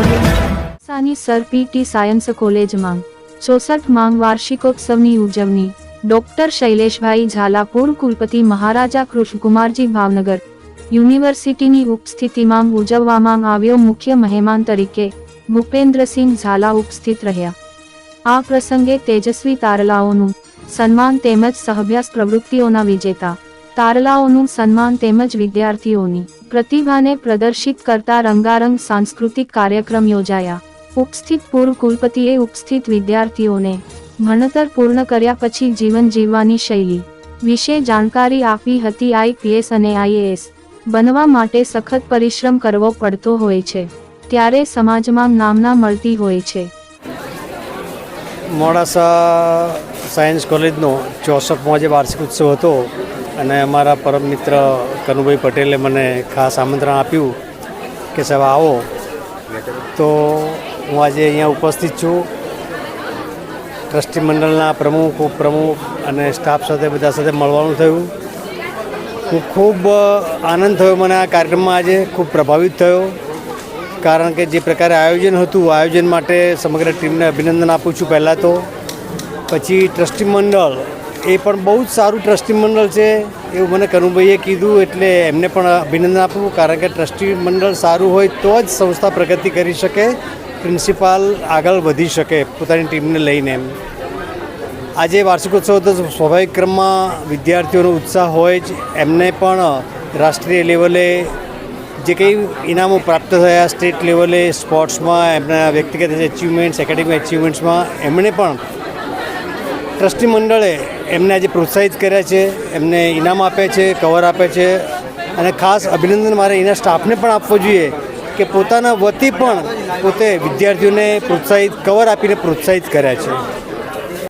મોડાસાની sir PT science કોલેજમાં ચોસઠ માંગ વાર્ષિકોત્સવની ઉજવણી. ડોક્ટર શૈલેષભાઈ ઝાલા કુલપતિ મહારાજા કૃષ્ણકુમારજી ભાવનગર યુનિવર્સિટીની ઉપસ્થિતિમાં ઉજવવામાં આવ્યો મુખ્ય મહેમાન તરીકે ભૂપેન્દ્રસિંહ ઝાલા ઉપસ્થિત રહ્યા. આ પ્રસંગે તેજસ્વી તારલાઓનું સન્માન તેમજ સહભ્યાસ પ્રવૃત્તિઓના વિજેતા તારલાઓનું સન્માન તેમજ વિદ્યાર્થીઓની પ્રતિભાને પ્રદર્શિત કરતા રંગારંગ સાંસ્કૃતિક કાર્યક્રમ યોજાયા. ઉપસ્થિત પૂર્વ કુલપતિએ ઉપસ્થિત વિદ્યાર્થીઓને ભણતર પૂર્ણ કર્યા પછી જીવન જીવવાની શૈલી વિશે જાણકારી આપી હતી આઈપીએસ અને આઈએએસ. બનવા માટે સખત પરિશ્રમ કરવો પડતો હોય છે, ત્યારે સમાજમાં નામના મળતી હોય છે. મોડાસા સાયન્સ કોલેજનો ચોસઠમો જે વાર્ષિક ઉત્સવ હતો. અને અમારા પરમ મિત્ર કનુભાઈ પટેલે મને ખાસ આમંત્રણ આપ્યું કે સાહેબ આવો. તો હું આજે અહીંયા ઉપસ્થિત છું. ટ્રસ્ટી મંડળના પ્રમુખ, ઉપપ્રમુખ અને સ્ટાફ સાથે બધા સાથે મળવાનું થયું. હું ખૂબ આનંદ થયો મને આ કાર્યક્રમમાં આજે, ખૂબ પ્રભાવિત થયો. કારણ કે જે પ્રકારે આયોજન હતું આયોજન માટે સમગ્ર ટીમને અભિનંદન આપું છું પહેલાં તો. પછી ટ્રસ્ટી મંડળ એ પણ બહુ જ સારું ટ્રસ્ટી મંડળ છે. એવું મને કનુભાઈએ કીધું એટલે એમને પણ અભિનંદન આપવું કારણ કે ટ્રસ્ટી મંડળ સારું હોય તો જ સંસ્થા પ્રગતિ કરી શકે, પ્રિન્સિપાલ આગળ વધી શકે પોતાની ટીમને લઈને એમ. આજે વાર્ષિકોત્સવ તો સ્વાભાવિક ક્રમમાં વિદ્યાર્થીઓનો ઉત્સાહ હોય જ. એમને પણ રાષ્ટ્રીય લેવલે જે કંઈ ઇનામો પ્રાપ્ત થયા સ્ટેટ લેવલે, સ્પોર્ટ્સમાં, એમના વ્યક્તિગત એચિવમેન્ટ્સ એકેડેમિક એચિવમેન્ટ્સમાં એમણે પણ ટ્રસ્ટી મંડળે એમને આજે પ્રોત્સાહિત કર્યા છે, એમને ઇનામ આપે છે, કવર આપે છે. અને ખાસ અભિનંદન મારે એના સ્ટાફને પણ આપવો જોઈએ કે પોતાના વતી પણ પોતે વિદ્યાર્થીઓને પ્રોત્સાહિત, કવર આપીને પ્રોત્સાહિત કર્યા છે.